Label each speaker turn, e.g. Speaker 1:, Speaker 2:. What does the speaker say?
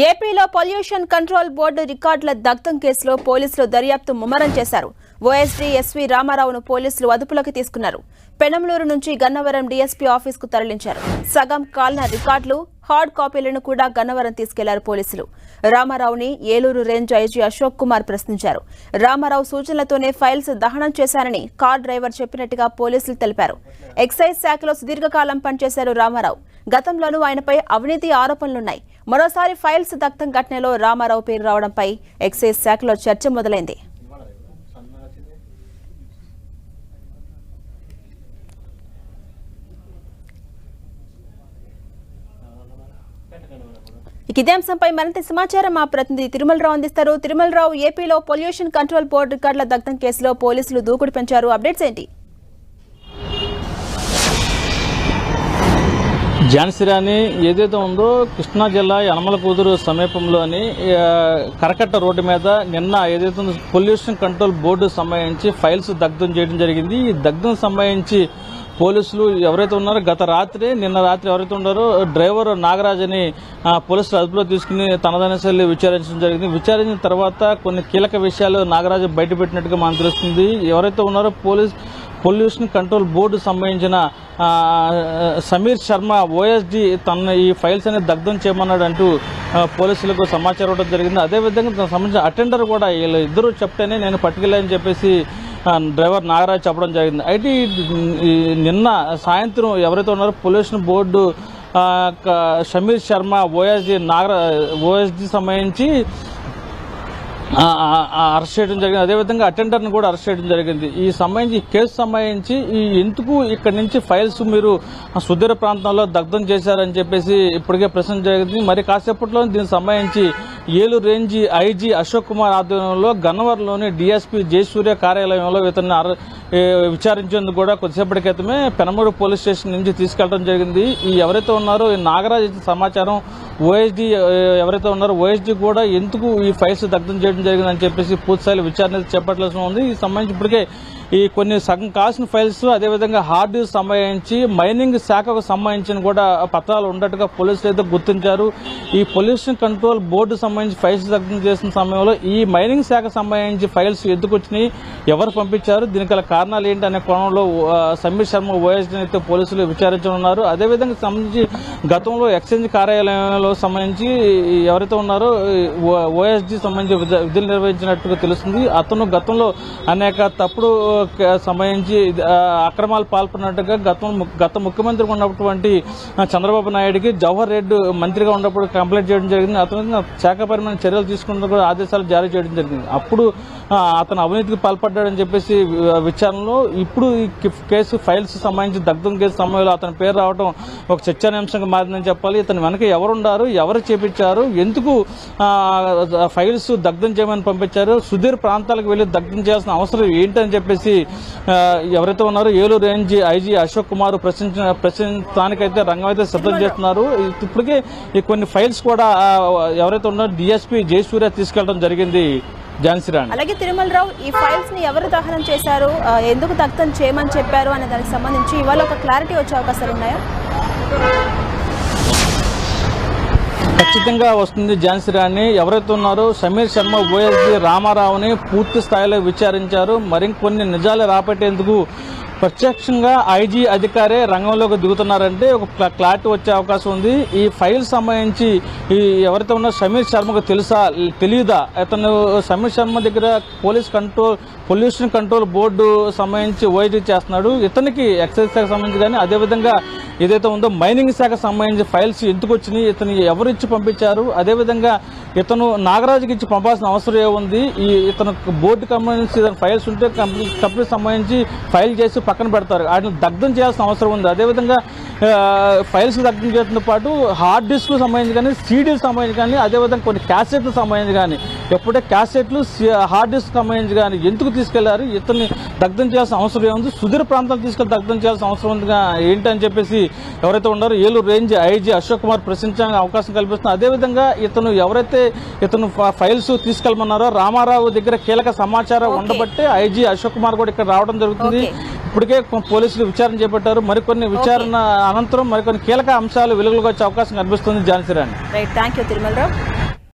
Speaker 1: ఏపీలో pollution control board రికార్డుల దగ్ధం కేసులో పోలీసులు దర్యాప్తు ముమ్మరం చేశారు. ఓఎస్డీ ఎస్వీ రామారావును పోలీసులు అదుపులోకి తీసుకున్నారు. పెనమలూరు నుంచి గన్నవరం డీఎస్పీ ఆఫీసుకు తరలించారు. సగం కాలిన రికార్డులు హార్డ్ కాపీలను కూడా గన్నవరం తీసుకెళ్ళారు పోలీసులు. రామారావుని ఏలూరు రేంజ్ ఐజీ అశోక్ కుమార్ ప్రశ్నించారు. రామారావు సూచనలతోనే ఫైల్స్ దహనం చేశారని కార్ డ్రైవర్ చెప్పినట్టుగా పోలీసులు తెలిపారు. ఎక్సైజ్ శాఖలో సుదీర్ఘకాలం పనిచేశారు రామారావు. గతంలోనూ ఆయనపై అవినీతి ఆరోపణలున్నాయి. మరోసారి ఫైల్స్ దగ్ధం ఘటనలో రామారావు పేరు రావడంపై ఎక్సైజ్ శాఖలో చర్చ మొదలైంది. ఇక ఇదే అంశంపై మరింత సమాచారం మా ప్రతినిధి తిరుమలరావు అందిస్తారు. తిరుమలరావు ఏపీలో పొల్యూషన్ కంట్రోల్ బోర్డు రికార్డుల దగ్ధం కేసులో పోలీసులు దూకుడు పెంచారు. అప్డేట్స్ ఏంటి?
Speaker 2: ఝాన్సీరాణి ఏదైతే ఉందో కృష్ణా జిల్లా యనమల కూతురు సమీపంలోని కరకట్ట రోడ్డు మీద నిన్న ఏదైతే ఉందో పొల్యూషన్ కంట్రోల్ బోర్డు సంబంధించి ఫైల్స్ దగ్ధం చేయడం జరిగింది. ఈ దగ్ధం సంబంధించి పోలీసులు ఎవరైతే ఉన్నారో గత రాత్రి నిన్న రాత్రి ఎవరైతే ఉన్నారో డ్రైవర్ నాగరాజ్ అని పోలీసులు అదుపులో తీసుకుని తనదైన శైలి విచారించడం జరిగింది. విచారించిన తర్వాత కొన్ని కీలక విషయాలు నాగరాజు బయటపెట్టినట్టుగా మనకు తెలుస్తుంది. ఎవరైతే ఉన్నారో పోలీస్ పొల్యూషన్ కంట్రోల్ బోర్డు సంబంధించిన సమీర్ శర్మ ఓఎస్డి తన ఈ ఫైల్స్ అనేది దగ్ధం చేయమన్నాడు అంటూ పోలీసులకు సమాచారం ఇవ్వడం జరిగింది. అదేవిధంగా తనకు సంబంధించిన అటెండర్ కూడా వీళ్ళు ఇద్దరు చెప్తేనే నేను పట్టుకెళ్ళని చెప్పేసి డ్రైవర్ నాగరాజ్ చెప్పడం జరిగింది. అయితే నిన్న సాయంత్రం ఎవరైతే ఉన్నారో పొల్యూషన్ బోర్డు ఆ, సమీర్ శర్మ ఓఎస్డి నాగరా ఓఎస్డి సంబంధించి అరెస్ట్ చేయడం జరిగింది. అదేవిధంగా అటెండర్ని కూడా అరెస్ట్ చేయడం జరిగింది. ఈ సంబంధించి కేసు సంబంధించి ఈ ఎందుకు ఇక్కడ నుంచి ఫైల్స్ మీరు సుదీర ప్రాంతంలో దగ్ధం చేశారని చెప్పేసి ఇప్పటికే ప్రశ్న జరిగింది. మరి కాసేపట్లో దీనికి సంబంధించి ఏలూరు రేంజ్ ఐజీ అశోక్ కుమార్ ఆధ్వర్యంలో గన్నవరంలోని డిఎస్పీ జయసూర్య కార్యాలయంలో ఇతన్ని విచారించేందుకు కూడా కొద్దిసేపటి క్రితమే పెనమూరు పోలీస్ స్టేషన్ నుంచి తీసుకెళ్ళడం జరిగింది. ఈ ఎవరైతే ఉన్నారో ఈ నాగరాజ్ సమాచారం ఓఎస్డీ ఎవరైతే ఉన్నారో ఓఎస్డీ కూడా ఎందుకు ఈ ఫైల్స్ దగ్ధం చేయడం జరిగిందని చెప్పేసి పూర్తిస్థాయిలో విచారణ చేపట్టాల్సి ఉంది. ఈ సంబంధించి ఇప్పటికే ఈ కొన్ని సగం కాసిన ఫైల్స్ అదేవిధంగా హార్డ్ డిస్క్ సంబంధించి మైనింగ్ శాఖకు సంబంధించిన కూడా పత్రాలు ఉన్నట్టుగా పోలీసులు అయితే గుర్తించారు. ఈ పొల్యూషన్ కంట్రోల్ బోర్డు సంబంధించి ఫైల్స్ దగ్గర చేసిన సమయంలో ఈ మైనింగ్ శాఖ సంబంధించి ఫైల్స్ ఎందుకు వచ్చినాయి ఎవరు పంపించారు దీనికి గల కారణాలు ఏంటి అనే కోణంలో సమీర్ శర్మ ఓఎస్డీ అయితే పోలీసులు విచారించనున్నారు అదేవిధంగా సంబంధించి గతంలో ఎక్స్చేంజ్ కార్యాలయంలో సంబంధించి ఎవరైతే ఉన్నారో ఓఎస్డీ సంబంధించి విధులు నిర్వహించినట్టుగా తెలుస్తుంది. అతను గతంలో అనేక తప్పుడు సంబంధించి అక్రమాలు పాల్పడినట్టుగా గతం గత ముఖ్యమంత్రి ఉన్నటువంటి చంద్రబాబు నాయుడికి జవహర్ రెడ్డి మంత్రిగా ఉన్నప్పుడు కంప్లైంట్ చేయడం జరిగింది. అతను శాఖపరమైన చర్యలు తీసుకున్న కూడా ఆదేశాలు జారీ చేయడం జరిగింది. అప్పుడు అతను అవినీతికి పాల్పడ్డాడని చెప్పేసి విచారణలో ఇప్పుడు ఈ కేసు ఫైల్స్ సంబంధించి దగ్ధం కేసు సమయంలో అతని పేరు రావడం ఒక చర్చనీయాంశంగా మారిందని చెప్పాలి. ఇతని వెనక ఎవరున్నారు ఎవరు చేపించారు? ఎందుకు ఫైల్స్ దగ్ధం చేయమని పంపించారు? సుదీర్ ప్రాంతాలకు వెళ్ళి దగ్ధం చేయాల్సిన అవసరం ఏంటని చెప్పేసి ఆ, ఎవరైతే ఉన్నారో ఏలూరు రేంజ్ ఐజీ అశోక్ కుమార్ ప్రశ్నించిన ప్రశ్నించడానికైతే రంగం అయితే సిద్ధం చేస్తున్నారు. ఇప్పటికే ఈ కొన్ని ఫైల్స్ కూడా ఎవరైతే ఉన్నారో డిఎస్పీ జయసూర్య తీసుకెళ్ళడం జరిగింది. ఝాన్సీ రాణి.
Speaker 1: అలాగే తిరుమలరావు ఈ ఫైల్స్ని ఎవరు దహనం చేశారు? ఎందుకు దగ్ధం చేయమని చెప్పారు అనే దానికి సంబంధించి ఇవాళ ఒక క్లారిటీ వచ్చే అవకాశాలు ఉన్నాయా?
Speaker 2: ఖచ్చితంగా వస్తుంది ఝాన్సీ రాణి. ఎవరైతే ఉన్నారో సమీర్ శర్మ ఓఎస్డి రామారావుని పూర్తి స్థాయిలో విచారించారు. మరికొన్ని నిజాలు రాపెట్టేందుకు ప్రత్యక్షంగా ఐజీ అధికారే రంగంలోకి దిగుతున్నారంటే ఒక క్లారిటీ వచ్చే అవకాశం ఉంది. ఈ ఫైల్ సంబంధించి ఈ ఎవరైతే ఉన్నారో సమీర్ శర్మకు తెలుసా తెలియదా అతను సమీర్ శర్మ దగ్గర police control pollution control board సంబంధించి ఓఐటీ చేస్తున్నాడు. ఇతనికి ఎక్సైజ్ శాఖ సంబంధించి కానీ అదేవిధంగా ఏదైతే ఉందో మైనింగ్ శాఖ సంబంధించి ఫైల్స్ ఎందుకు వచ్చినాయి ఇతను ఎవరు ఇచ్చి పంపించారు అదేవిధంగా ఇతను నాగరాజుకి ఇచ్చి పంపాల్సిన అవసరం ఏముంది ఈ ఇతను బోర్డు సంబంధించి ఫైల్స్ ఉంటే కంపెనీ కంపెనీకి సంబంధించి ఫైల్ చేసి పక్కన పెడతారు. వాటిని దగ్ధం చేయాల్సిన అవసరం ఉంది. అదేవిధంగా ఫైల్స్ దగ్ధం చేయడంతో పాటు హార్డ్ డిస్క్ సంబంధించి కానీ సీడీకి సంబంధించి కానీ అదేవిధంగా కొన్ని క్యాసెట్లకు సంబంధించి కానీ ఎప్పుడే క్యాసెట్లు హార్డ్ డిస్క్ సంబంధించి కానీ ఎందుకు తీసుకెళ్ళారు ఇతన్ని దగ్ధం చేయాల్సిన అవసరం ఏముంది సుదూర ప్రాంతాలు తీసుకెళ్ళి దగ్ధం చేయాల్సిన అవసరం ఉందిగా ఏంటని చెప్పేసి ఎవరైతే ఉన్నారో ఏలూరు రేంజ్ ఐజీ అశోక్ కుమార్ ప్రశ్నించడానికి అవకాశం కల్పిస్తున్నారు అదేవిధంగా ఇతను ఎవరైతే ఇతను ఫైల్స్ తీసుకెళ్ళమన్నారో రామారావు దగ్గర కీలక సమాచారం. ఉండబట్టే ఐజీ అశోక్ కుమార్ కూడా ఇక్కడ రావడం జరుగుతుంది. ఇప్పటికే పోలీసులు విచారణ చేపట్టారు మరికొన్ని విచారణ అనంతరం మరికొన్ని కీలక అంశాలు వెలుగులోకి వచ్చే అవకాశం కనిపిస్తుంది. Jhansi Rani.
Speaker 1: Right thank you Tirumalarao